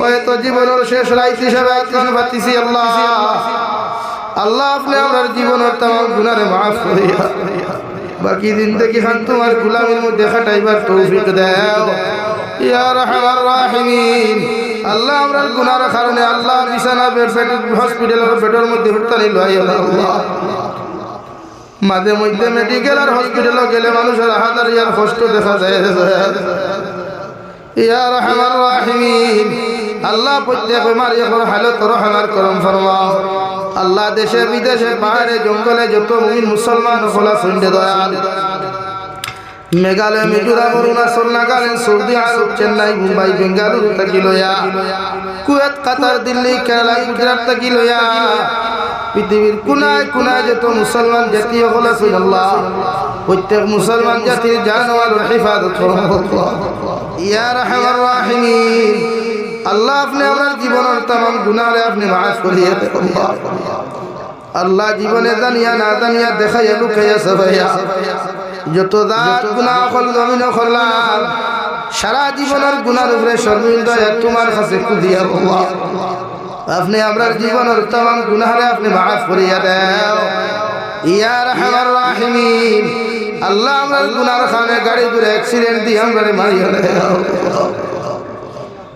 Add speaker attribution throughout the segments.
Speaker 1: হয়তো জীবনের শেষ রাইত হিসাবে আত্মীয় পাচ্ছি আল্লাহ। আল্লাহ, আপনি আমার জীবনের তাম গুনারে মাফ করিয়া। বাকি দিন থেকে খান তোমার গুলামের মধ্যে খাটাইবার তৌফিক দাও। ইয়া রাহমার রাহিমিন। আল্লাহ, আমরা গুনার কারণে আল্লাহ বিছানা বেড, হসপিটালের বেডের মধ্যে ভর্তি লই আল্লাহ। মাঝে মধ্যে মেডিকেল আর হসপিটালও গেলে মানুষের হাজার ইয়ার কষ্ট দেখা যায়। ইয়া রহমান রাহিমিন। আল্লাহ প্রত্যেক এখন হালত রহমার করম ফরমাও। আল্লাহ দেশে বিদেশে পাহাড়ে জঙ্গলে যত মুমিন মুসলমান খোলা শুনতে দয়াল। মেঘালয়, মিজোরাম, অরুণাচল, নাগাল্যান্ড, সৌদি আরব, চেন্নাই, মুম্বাই, বেঙ্গালুরু থাকি লয়া কুয়েত, কাতার, দিল্লি, কেরালা, গুজরাট থাকি লয়া পৃথিবীর কোনায় কোনায় যত মুসলমান জাতি হল আল্লাহ, প্রত্যেক মুসলমান জাতির জানওয়াল হেফাজত ইয়া রহমান রাহিমিন। আল্লাহ আপনি আমার জীবনের তাম গুনারে আপনি মাফ করিয়ে আল্লাহ জীবনে জানিয়া না জানিয়া দেখাইয়া লুকাইয়া সবাইয়া যত দাঁত গুণা হল জমিন করলাম, সারা জীবনের গুনার উপরে সর্বিন্দা তোমার কাছে কুদিয়া বাবা আপনি আপনার জীবনের তমাম গুনাহরে আপনি মাফ করিয়া দেও ইয়া রহমান রাহিমিন, আল্লাহ আমরা গুনার খানে গাড়ি করে অ্যাক্সিডেন্ট দিয়ে আমরা মারিয়া দেও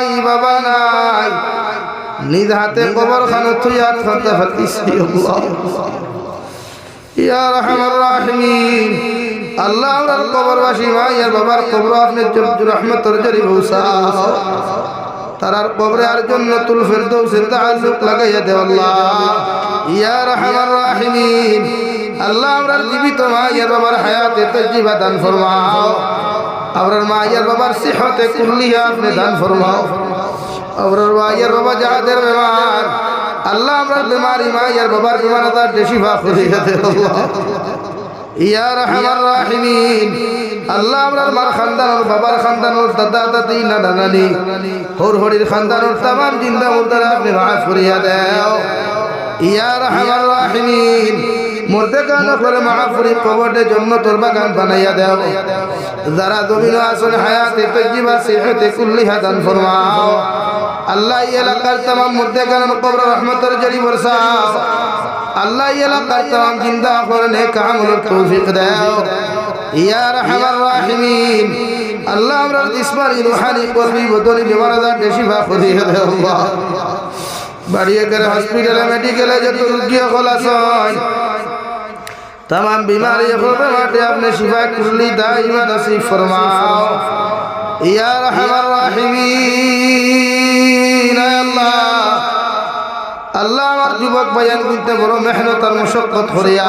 Speaker 1: নাই বাবা নাই। নিজ হাতে কবর খানো তুই আর খাতে ফাতিছি ইয়া রহমান রাহিমিন। আল্লাহ আমার কবরবাসী মায়ের বাবার কবর আপনি রহমতর জরি বৌসা তারার কবরে আর জন্নতুল ফেরদৌসের তাআল্লুক লাগাইয়া দে আল্লাহ। ইয়া রহমান রাহিমিন। আল্লাহ আমরা জীবিত মায়ের বাবার হায়াতে তজিবা দান ফরমাও। আপনার মায়ের বাবার সিহতে কুল্লিয়া আপনি দান ফরমাও। আপনার মায়ের বাবা যাদের বেমার, আল্লাহ আমরা বেমারি মায়ের বাবার বেমার তার করিয়া দে আল্লাহ। ইয়া রহমান রাহিমিন, আল্লাহ আমরার মার খানদানোর বাবার খানদানোর দাদা, দাদি, নানা, নানি হর হরির খানদানোর তামাম জিন্দা মুর্দারা আপনি মাফ করিয়া দেও। ইয়া রহমান রাহিমিন মরতে গান করে মাহফুরি কবরে জন্য তোর বাগান বানাইয়া দেও যারা জমিন আসলে হায়াতে তজিবা সিহতে কুল্লিহা দান ফরমাও। আল্লাহ এই এলাকার তামাম মধ্যে গান কবর রহমতের জড়ি বরসাও। আল্লাহ এই এলাকার তামাম জিন্দা করে নে কামলের তৌফিক দাও। ইয়া রহমান রাহিমিন। আল্লাহ আমরা জিসমানি, রুহানি কলবি বদনি বিমার আজার বেশি ভাগ করিয়ে দেও আল্লাহ। বাড়িয়ে গেলে হসপিটালে মেডিকেলে যত রুগী হল আসন तमाम बीमारी হবে মাঠে আপনি শিফা কুল্লি দাইমা নসিব ফরমাও ইয়া রহমান রাহিমিন আল্লাহ আল্লাহ আমার যুবক ভাইয়ান করতে বড় মেহনত আর মশক্কত করিয়া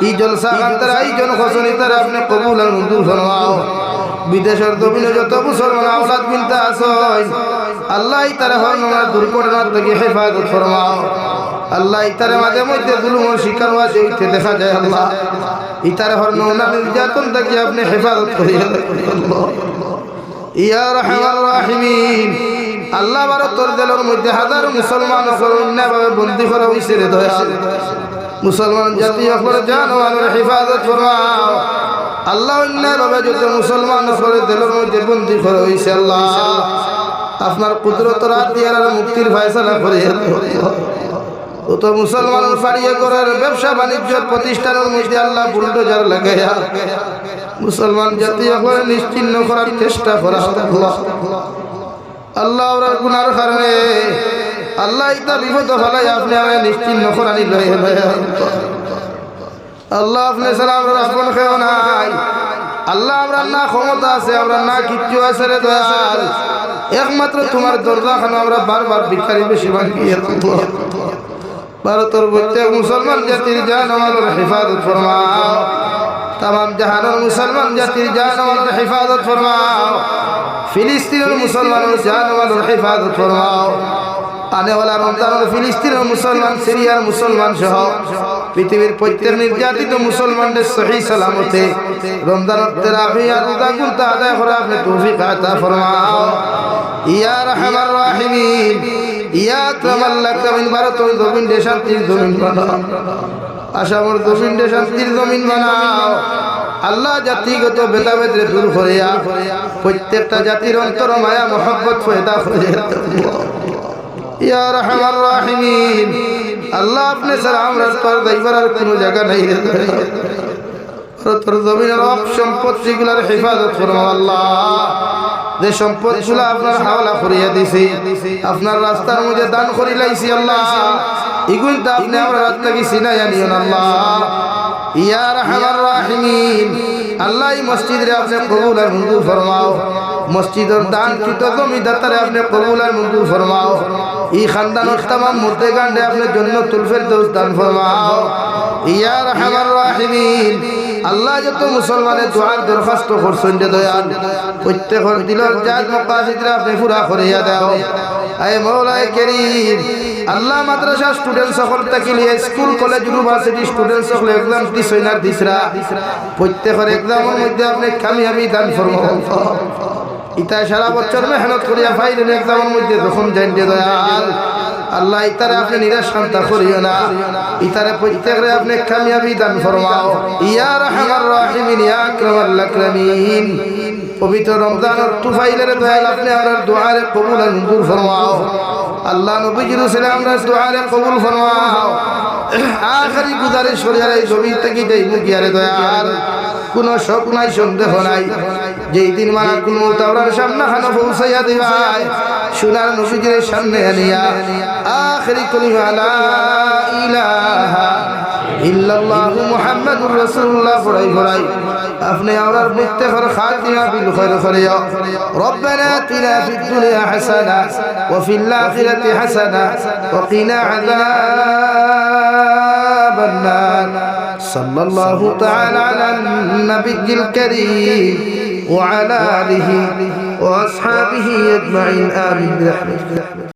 Speaker 1: এই জলসা আন্তর এই জন খসনি তার আপনি কবুল আর মঞ্জুর ফরমাও বিদেশের দবিনে যত মুসলমান আওলাদ বিনতে আসয় আল্লাহ তারা হরনার দুর্ঘটনার থেকে হেফাজত ফরমাও আল্লাহ ইতারে মাঝে মধ্যে দুলুমর শিকার আছে উঠতে দেখা যায় আল্লাহ। ইতারে হরনা নির্যাতন থেকে আপনি হেফাজত করিয়া ইয়া রহমান রাহিমিন। আল্লাহ ভারতর জেলের মধ্যে হাজার মুসলমান অন্যায়ভাবে বন্দি করা হয়েছে রে দয়াল। মুসলমান জাতি অপর জানোয়ারের হেফাজত ফরমাও আল্লাহ অন্যায়ভাবে যত মুসলমান অপরের জেলের মধ্যে বন্দি করা হয়েছে আল্লাহ। আপনার কুদরত রাত দিয়ে মুক্তির ফয়সালা করে ও তো মুসলমান ফাড়িয়ে করার ব্যবসা বাণিজ্য প্রতিষ্ঠানের মধ্যে আল্লাহ বুলডোজার লাগাইয়া মুসলমান জাতীয় করে নিশ্চিন্ন করার চেষ্টা করা আল্লাহ ওরা গুনার কারণে আল্লাহ ইতা বিপদ ফলাই আপনি আমার নিশ্চিন্ন করানি লয়ে আল্লাহ আপনি ছাড়া আমরা আপন খেও নাই। আল্লাহ আমরা না ক্ষমতা আছে, আমরা না কিচ্ছু আছে রে দয়াল। একমাত্র তোমার দরজা খানো আমরা বারবার ভিখারি বেশি ভাঙিয়ে ভারতের প্রত্যেক মুসলমান জাতির জান আমাদের হেফাজত ফরমাও। তাম জাহানের মুসলমান জাতির জান আমাদের হেফাজত ফরমাও। ফিলিস্তিনের মুসলমানের জান আমাদের হেফাজত ফরমাও। আনেওয়ালা রমজানের ফিলিস্তিনের মুসলমান, সিরিয়ার মুসলমান সহ পৃথিবীর প্রত্যেক নির্যাতিত মুসলমানদের সহি সালামতে রমজানের তেরাফিয়া রোজা গুনতে আদায় করে আপনি তৌফিক আতা ফরমাও। ইয়া রহমান রাহিমিন। আকরামাল আকরামিন ভারতের জমিন জমিন বানাও। জমিন বানাও। আল্লাহ জাতিগত ভেদাভেদরে দূর করিয়া প্রত্যেকটা জাতির অন্তর মায়া, মোহাব্বত আল্লাহ আপনি স্যার আমরা তোর আর কোনো জায়গা নাই তোর জমিনের সম্পত্তিগুলার হেফাজত করব আল্লাহ। যে সম্পদগুলা আপনার হাওলা করিয়া দিছি, আপনার রাস্তার মধ্যে দান করি লাইছি আল্লাহ। ইগুন তা আপনি আমরা রাস্তা কি সিনাই আনিও আল্লাহ। ইয়া রহমান রাহিমিন। আল্লাহ মসজিদে আপনি কবুল আর মঞ্জুর ফরমাও। মসজিদের দান কৃত জমিদাতারে আপনি কবুল আর মঞ্জুর ফরমাও। এই খানদান তামাম মধ্যে গান্ডে আপনি জন্য তুলফের দোষ দান ফরমাও। ইয়া রহমান রাহিমিন। আল্লাহ যত মুসলমানের দোয়ার দরখাস্ত করছেন যে দয়াল প্রত্যেকের দিলের জাত মকাসিদরা আপনি পুরা করিয়া দাও। আয় মৌলায় কেরিম, আল্লাহ মাদ্রাসা স্টুডেন্ট সকল তাকিলিয়ে স্কুল কলেজ ইউনিভার্সিটি স্টুডেন্ট সকল এক্সাম দিস হইনার দিসরা প্রত্যেকের এক্সামের মধ্যে আপনি কামিয়াবি দান ফরমাও। ইতা সারা বছর মেহনত করিয়া ফাইলেন এক্সামের মধ্যে যাইন যে দয়াল, আল্লাহ ইতারে আপনি নিরাশ শান্তা করিও না। ইতারে প্রত্যেকরে আপনি কামিয়াবি দান ফরমাও। ইয়া রহমান রাহিমিন, ইয়া আকরামাল আকরামিন। পবিত্র রমজানের তুফাইলের দয়াল আপনি আমার দোয়ারে কবুল মঞ্জুর ফরমাও। আল্লাহ নবীজির ছেলে আমরা দোয়ারে কবুল ফরমাও। আখারি গুজারে শরীর এই জমি থেকে যাই মুখিয়ারে দয়াল, কোনো শোক নাই, সন্দেহ নাই। যেই দিন মারা কোন তাওরার সামনে খানো পৌঁছাইয়া দিবাই সোনার নবীজির সামনে আনিয়া, আখরি কলিমা লা ইলাহা ইল্লাল্লাহু মুহাম্মাদুর রাসূলুল্লাহ পড়াই পড়াই আপনি আমরার প্রত্যেকের খাতিমা বিল খায়র করিয়া রব্বানা আতিনা ফিদ দুনিয়া হাসানা ওয়া ফিল আখিরাতি হাসানা ওয়া কিনা আযাবান নার সাল্লাল্লাহু তাআলা আলা النبي الكريم وعلى آله وأصحابه أجمعين آمين برحمتك